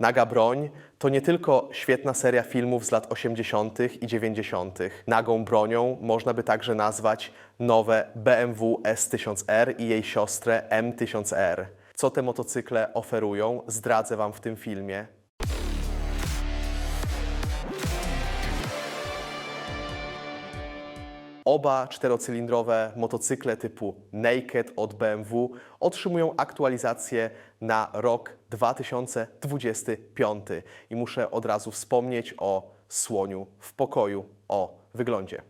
Naga Broń to nie tylko świetna seria filmów z lat 80. i 90. Nagą bronią można by także nazwać nowe BMW S1000R i jej siostrę M1000R. Co te motocykle oferują, zdradzę Wam w tym filmie. Oba czterocylindrowe motocykle typu Naked od BMW otrzymują aktualizację na rok 2025. I muszę od razu wspomnieć o słoniu w pokoju, o wyglądzie.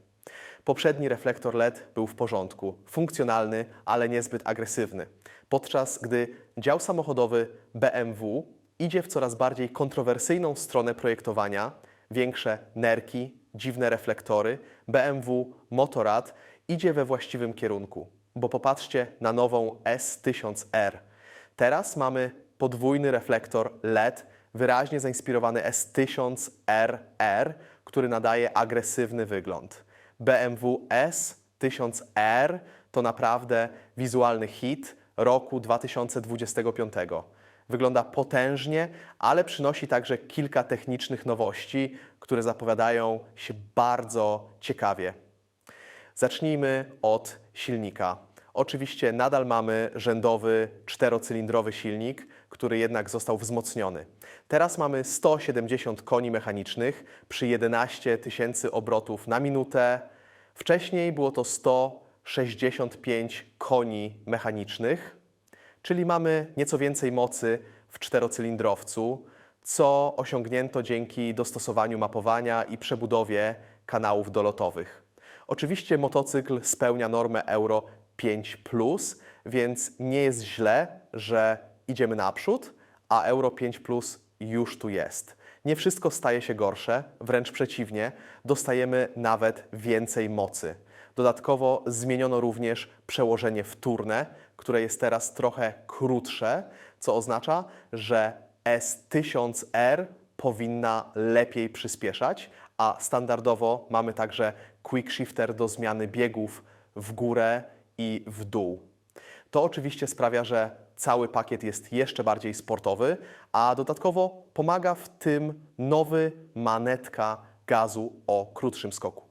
Poprzedni reflektor LED był w porządku, funkcjonalny, ale niezbyt agresywny. Podczas gdy dział samochodowy BMW idzie w coraz bardziej kontrowersyjną stronę projektowania, większe nerki, dziwne reflektory, BMW Motorrad idzie we właściwym kierunku. Bo popatrzcie na nową S1000R. Teraz mamy podwójny reflektor LED, wyraźnie zainspirowany S1000RR, który nadaje agresywny wygląd. BMW S1000R to naprawdę wizualny hit roku 2025. Wygląda potężnie, ale przynosi także kilka technicznych nowości, które zapowiadają się bardzo ciekawie. Zacznijmy od silnika. Oczywiście nadal mamy rzędowy czterocylindrowy silnik, który jednak został wzmocniony. Teraz mamy 170 koni mechanicznych przy 11 tysięcy obrotów na minutę. Wcześniej było to 165 koni mechanicznych, czyli mamy nieco więcej mocy w czterocylindrowcu, co osiągnięto dzięki dostosowaniu mapowania i przebudowie kanałów dolotowych. Oczywiście motocykl spełnia normę Euro 5, więc nie jest źle, że idziemy naprzód, a Euro 5 już tu jest. Nie wszystko staje się gorsze, wręcz przeciwnie, dostajemy nawet więcej mocy. Dodatkowo zmieniono również przełożenie wtórne, które jest teraz trochę krótsze, co oznacza, że S1000R powinna lepiej przyspieszać, a standardowo mamy także quick shifter do zmiany biegów w górę i w dół. To oczywiście sprawia, że cały pakiet jest jeszcze bardziej sportowy, a dodatkowo pomaga w tym nowy manetka gazu o krótszym skoku.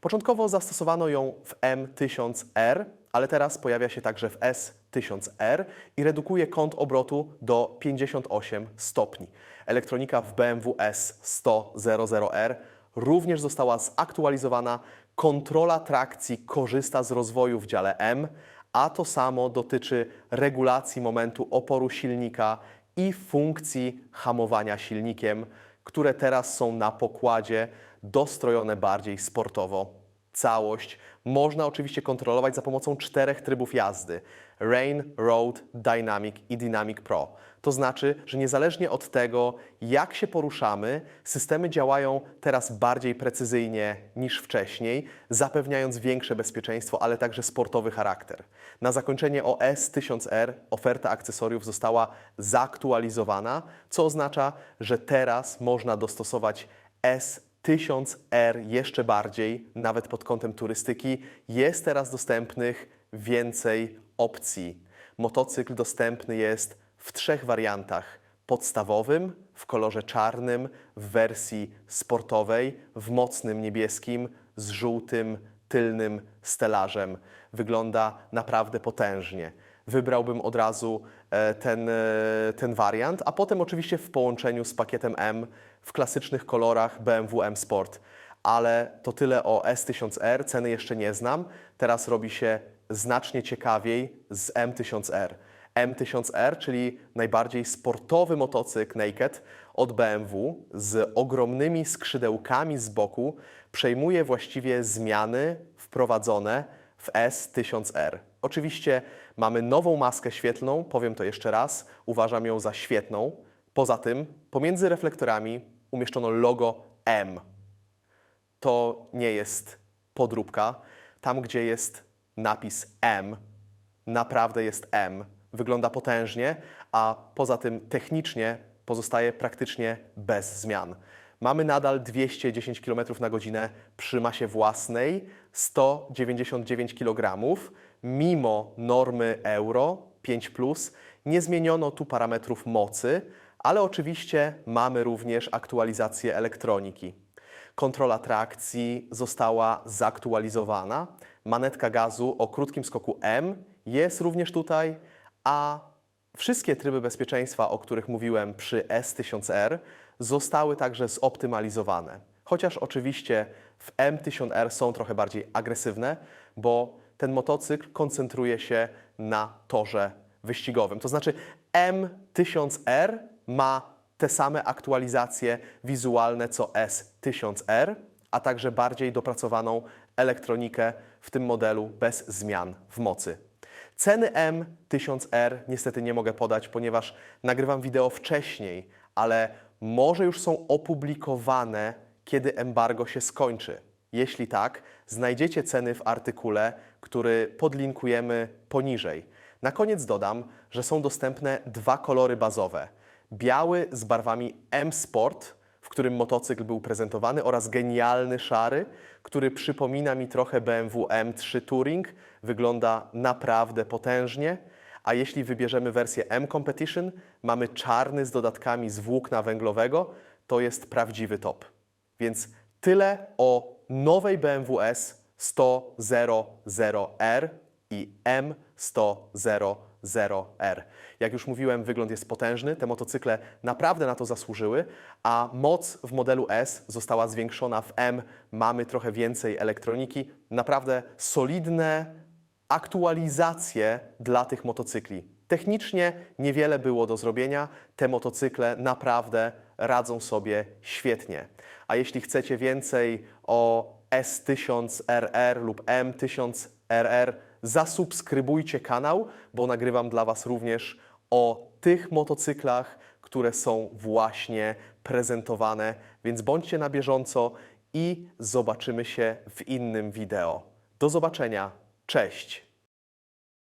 Początkowo zastosowano ją w M1000R, ale teraz pojawia się także w S1000R i redukuje kąt obrotu do 58 stopni. Elektronika w BMW S10000R również została zaktualizowana. Kontrola trakcji korzysta z rozwoju w dziale M, a to samo dotyczy regulacji momentu oporu silnika i funkcji hamowania silnikiem, które teraz są na pokładzie dostrojone bardziej sportowo. Całość można oczywiście kontrolować za pomocą czterech trybów jazdy: Rain, Road, Dynamic i Dynamic Pro. To znaczy, że niezależnie od tego, jak się poruszamy, systemy działają teraz bardziej precyzyjnie niż wcześniej, zapewniając większe bezpieczeństwo, ale także sportowy charakter. Na zakończenie o S1000R oferta akcesoriów została zaktualizowana, co oznacza, że teraz można dostosować S 1000R jeszcze bardziej, nawet pod kątem turystyki, jest teraz dostępnych więcej opcji. Motocykl dostępny jest w trzech wariantach: podstawowym, w kolorze czarnym, w wersji sportowej, w mocnym niebieskim z żółtym tylnym stelażem. Wygląda naprawdę potężnie. Wybrałbym od razu e, ten, e, ten wariant, a potem oczywiście w połączeniu z pakietem M w klasycznych kolorach BMW M Sport. Ale to tyle o S1000R, ceny jeszcze nie znam. Teraz robi się znacznie ciekawiej z M1000R. M1000R, czyli najbardziej sportowy motocykl naked od BMW z ogromnymi skrzydełkami z boku, przejmuje właściwie zmiany wprowadzone w S1000R. Oczywiście mamy nową maskę świetlną, powiem to jeszcze raz, uważam ją za świetną. Poza tym pomiędzy reflektorami umieszczono logo M. To nie jest podróbka. Tam, gdzie jest napis M, naprawdę jest M. Wygląda potężnie, a poza tym technicznie pozostaje praktycznie bez zmian. Mamy nadal 210 km na godzinę przy masie własnej 199 kg. Mimo normy Euro 5, nie zmieniono tu parametrów mocy, Ale oczywiście mamy również aktualizację elektroniki. Kontrola trakcji została zaktualizowana. Manetka gazu o krótkim skoku M jest również tutaj, a wszystkie tryby bezpieczeństwa, o których mówiłem przy S1000R, zostały także zoptymalizowane. Chociaż oczywiście w M1000R są trochę bardziej agresywne, bo ten motocykl koncentruje się na torze wyścigowym. To znaczy M1000R ma te same aktualizacje wizualne co S1000R, a także bardziej dopracowaną elektronikę w tym modelu bez zmian w mocy. Ceny M1000R niestety nie mogę podać, ponieważ nagrywam wideo wcześniej, ale może już są opublikowane, kiedy embargo się skończy. Jeśli tak, znajdziecie ceny w artykule, który podlinkujemy poniżej. Na koniec dodam, że są dostępne dwa kolory bazowe: biały z barwami M Sport, w którym motocykl był prezentowany, oraz genialny szary, który przypomina mi trochę BMW M3 Touring. Wygląda naprawdę potężnie. A jeśli wybierzemy wersję M Competition, mamy czarny z dodatkami z włókna węglowego. To jest prawdziwy top. Więc tyle o nowej BMW S 100R i M100R. Jak już mówiłem, wygląd jest potężny, te motocykle naprawdę na to zasłużyły, a moc w modelu S została zwiększona w M. Mamy trochę więcej elektroniki, naprawdę solidne aktualizacje dla tych motocykli. Technicznie niewiele było do zrobienia, te motocykle naprawdę radzą sobie świetnie. A jeśli chcecie więcej o S1000RR lub M1000RR, zasubskrybujcie kanał, bo nagrywam dla Was również o tych motocyklach, które są właśnie prezentowane, więc bądźcie na bieżąco i zobaczymy się w innym wideo. Do zobaczenia, cześć!